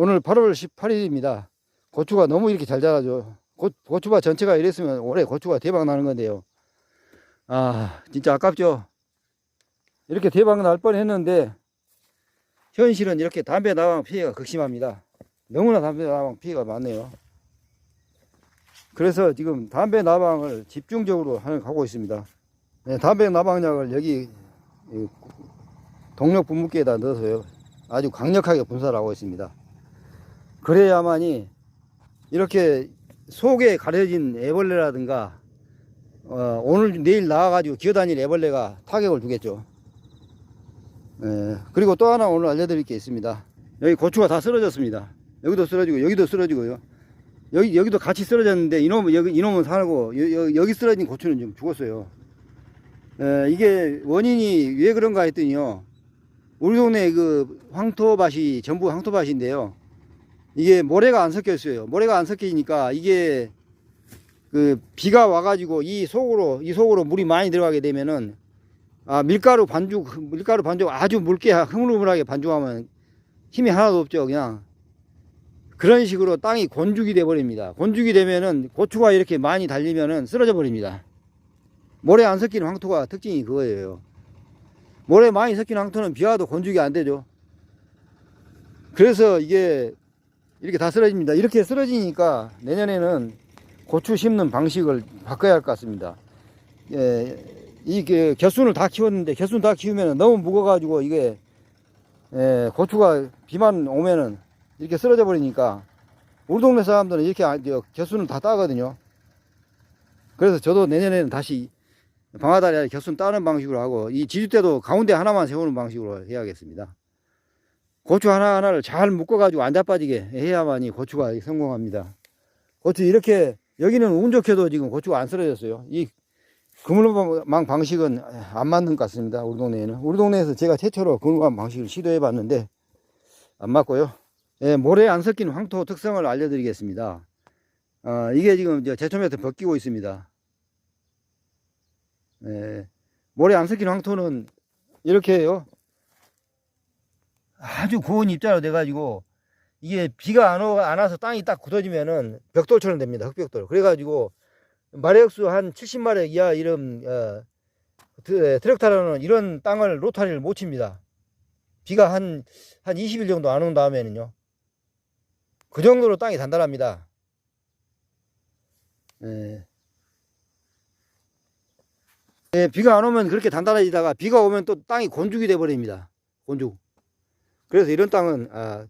오늘 8월 18일입니다. 고추가 너무 이렇게 잘 자라죠. 고, 고추밭 전체가 이랬으면 올해 고추가 대박 나는 건데요. 아, 진짜 아깝죠. 이렇게 대박 날 뻔 했는데, 현실은 이렇게 담배 나방 피해가 극심합니다. 너무나 담배 나방 피해가 많네요. 그래서 지금 담배 나방을 집중적으로 하는 가고 있습니다. 네, 담배 나방약을 여기 이 동력 분무기에다 넣어서요. 아주 강력하게 분사를 하고 있습니다. 그래야만이 이렇게 속에 가려진 애벌레라든가 어, 오늘 내일 나와가지고 기어다닐 애벌레가 타격을 주겠죠. 예, 그리고 또 하나 오늘 알려드릴 게 있습니다. 여기 고추가 다 쓰러졌습니다. 여기도 쓰러지고 여기도 쓰러지고요. 여기 여기도 같이 쓰러졌는데 이놈은 여기 이놈은 살고 여, 여, 기 쓰러진 고추는 좀 죽었어요. 예, 이게 원인이 왜 그런가 했더니요. 우리 동네 그 황토밭이 전부 황토밭인데요. 이게 모래가 안 섞여 있어요. 모래가 안 섞이니까 이게 그 비가 와가지고 이 속으로 이 속으로 물이 많이 들어가게 되면은 아 밀가루 반죽 밀가루 반죽 아주 묽게 흐물흐물하게 반죽하면 힘이 하나도 없죠 그냥 그런 식으로 땅이 곤죽이 돼 버립니다. 곤죽이 되면은 고추가 이렇게 많이 달리면은 쓰러져 버립니다. 모래 안 섞이는 황토가 특징이 그거예요. 모래 많이 섞인 황토는 비 와도 곤죽이 안 되죠. 그래서 이게 이렇게 다 쓰러집니다. 이렇게 쓰러지니까 내년에는 고추 심는 방식을 바꿔야 할 것 같습니다. 예, 이게 겨순을 다 키웠는데 겨순 다 키우면 너무 무거워가지고 이게 예, 고추가 비만 오면은 이렇게 쓰러져 버리니까 우리 동네 사람들은 이렇게 아- 저 겨순을 다 따거든요. 그래서 저도 내년에는 다시 방아다리 겨순 따는 방식으로 하고 이 지주 때도 가운데 하나만 세우는 방식으로 해야겠습니다. 고추 하나하나를 잘 묶어가지고 안 자빠지게 해야만이 고추가 성공합니다. 고추 이렇게 여기는 운 좋게도 지금 고추가 안 쓰러졌어요. 이 그물망 방식은 안 맞는 것 같습니다. 우리 동네에는. 우리 동네에서 제가 최초로 그물망 방식을 시도해 봤는데 안 맞고요. 예, 모래 안 섞인 황토 특성을 알려드리겠습니다. 아, 이게 지금 저 제초매트 벗기고 있습니다. 예, 모래 안 섞인 황토는 이렇게 해요. 아주 고운 입자로 돼가지고 이게 비가 안, 오, 안 와서 땅이 딱 굳어지면은 벽돌처럼 됩니다. 흑벽돌. 그래가지고 마력수 한 70마력 이하 이런 어, 트- 트랙터로는 이런 땅을 로타리를 못 칩니다. 비가 한, 한 20일 정도 안 온 다음에는요. 그 정도로 땅이 단단합니다. 예. 예, 비가 안 오면 그렇게 단단해지다가 비가 오면 또 땅이 곤죽이 돼 버립니다. 곤죽. 그래서 이런 땅은 아,